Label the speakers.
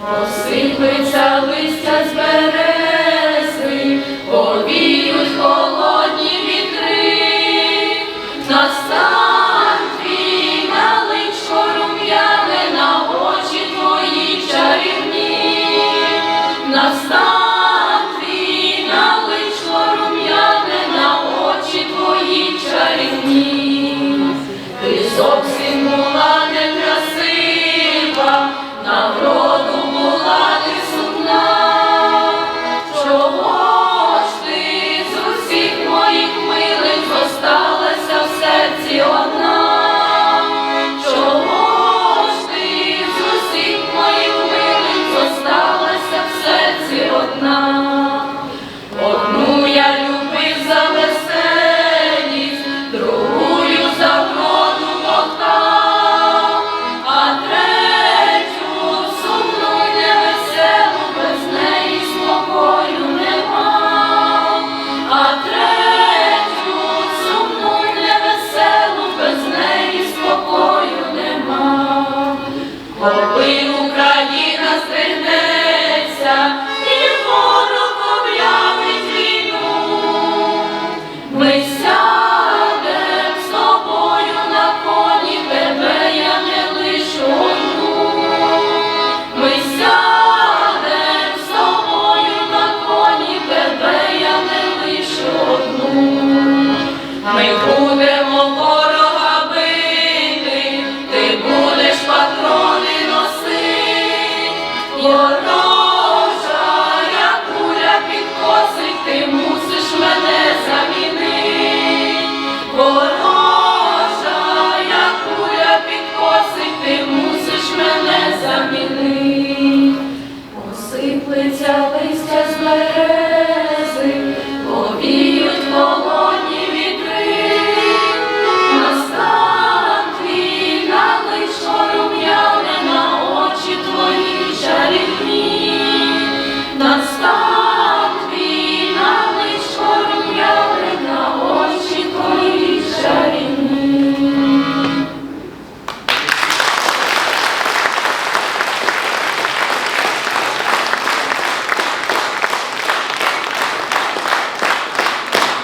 Speaker 1: Посипеться листя з берези, повіють холодні вітри, настань твій наличко рум'яне на очі твої чарівні, настань твій наличко рум'яне на очі твої чарівні. Коли Україна стригнеться і ворог об'явить війну, ми сядем з тобою на коні, тебе я не лишу. Ми сядем з тобою на коні, тебе я не лишу. Ми будемо